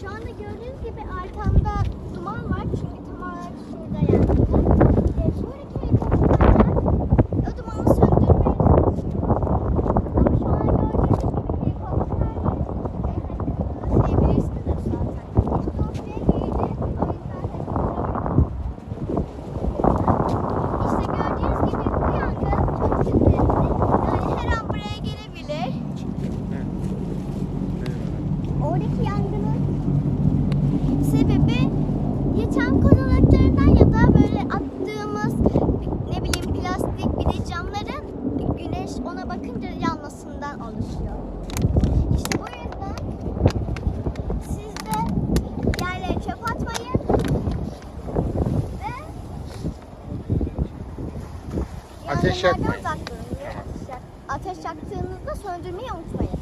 Şu anda gördüğünüz gibi arkamda duman var çünkü tam olarak şurada yani. E, buradaki helikopterler o dumanı söndürmeye çalışıyor. Ama şu gördüğünüz gibi helikopterler e, izleyebilirsiniz zaten. İşte ortaya girdi. O yüzden helikopter İşte gördüğünüz gibi bu yangın çok şiddetli. Yani her an buraya gelebilir. Oradaki yangının çam kozalaklarından ya da böyle attığımız ne bileyim plastik bir de camların güneş ona bakınca yanmasından oluşuyor. İşte bu yüzden siz de yerlere çöp atmayın ve Ateş yangınlardan yakmayın. uzak durun. Ateş yaktığınızda söndürmeyi unutmayın.